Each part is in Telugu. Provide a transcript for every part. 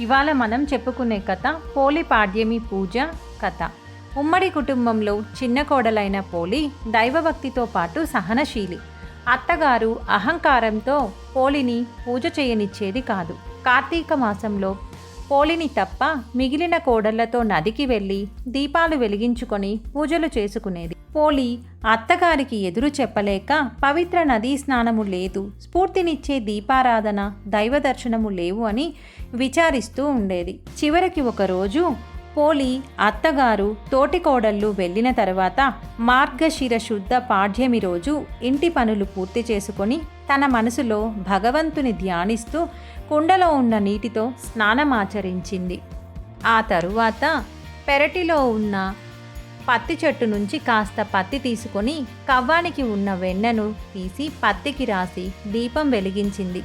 ఇవాళ మనం చెప్పుకునే కథ పోలి పాడ్యమి పూజ కథ. ఉమ్మడి కుటుంబంలో చిన్న కోడలైన పోలి దైవభక్తితో పాటు సహనశీలి. అత్తగారు అహంకారంతో పోలిని పూజ చేయనిచ్చేది కాదు. కార్తీక మాసంలో పోలిని తప్ప మిగిలిన కోడళ్ళతో నదికి వెళ్ళి దీపాలు వెలిగించుకొని పూజలు చేసుకునేది పోలి అత్తగారికి ఎదురు చెప్పలేక పవిత్ర నదీ స్నానము లేదు. స్ఫూర్తినిచ్చే దీపారాధన దైవ దర్శనము లేవు అని విచారిస్తూ ఉండేది. చివరికి ఒకరోజు పోలి అత్తగారు తోటి కోడళ్ళు వెళ్ళిన తర్వాత మార్గశిర శుద్ధ పాఠ్యమి రోజు ఇంటి పనులు పూర్తి చేసుకొని తన మనసులో భగవంతుని ధ్యానిస్తూ కుండలో ఉన్న నీటితో స్నానమాచరించింది. ఆ తరువాత పెరటిలో ఉన్న పత్తి చెట్టు నుంచి కాస్త పత్తి తీసుకొని కవ్వానికి ఉన్న వెన్నను తీసి పత్తికి రాసి దీపం వెలిగించింది.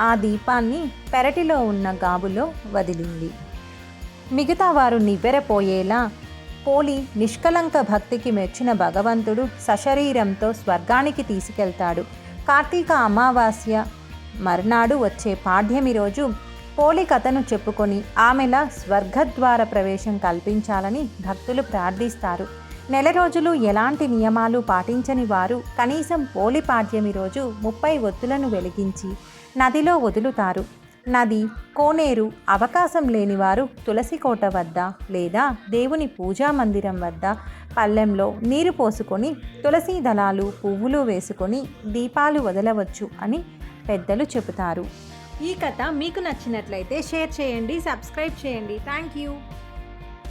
ఆ దీపాన్ని పెరటిలో ఉన్న గాబులో వదిలింది. మిగతా వారు నివ్వెరపోయేలా పోలి నిష్కలంక భక్తికి మెచ్చిన భగవంతుడు సశరీరంతో స్వర్గానికి తీసుకెళ్తాడు. కార్తీక అమావాస్య మర్నాడు వచ్చే పాడ్యమి రోజు పోలి కథను చెప్పుకొని ఆమెలా స్వర్గద్వార ప్రవేశం కల్పించాలని భక్తులు ప్రార్థిస్తారు. నెల రోజులు ఎలాంటి నియమాలు పాటించని వారు కనీసం పోలి పాడ్యమి రోజు ముప్పై ఒత్తులను వెలిగించి నదిలో వదులుతారు. నది కోనేరు అవకాశం లేనివారు తులసి కోట వద్ద లేదా దేవుని పూజా మందిరం వద్ద పల్లెంలో నీరు పోసుకొని తులసి దళాలు పువ్వులు వేసుకొని దీపాలు వదలవచ్చు అని పెద్దలు చెబుతారు. ఈ కథ మీకు నచ్చినట్లయితే షేర్ చేయండి సబ్స్క్రైబ్ చేయండి. Thank you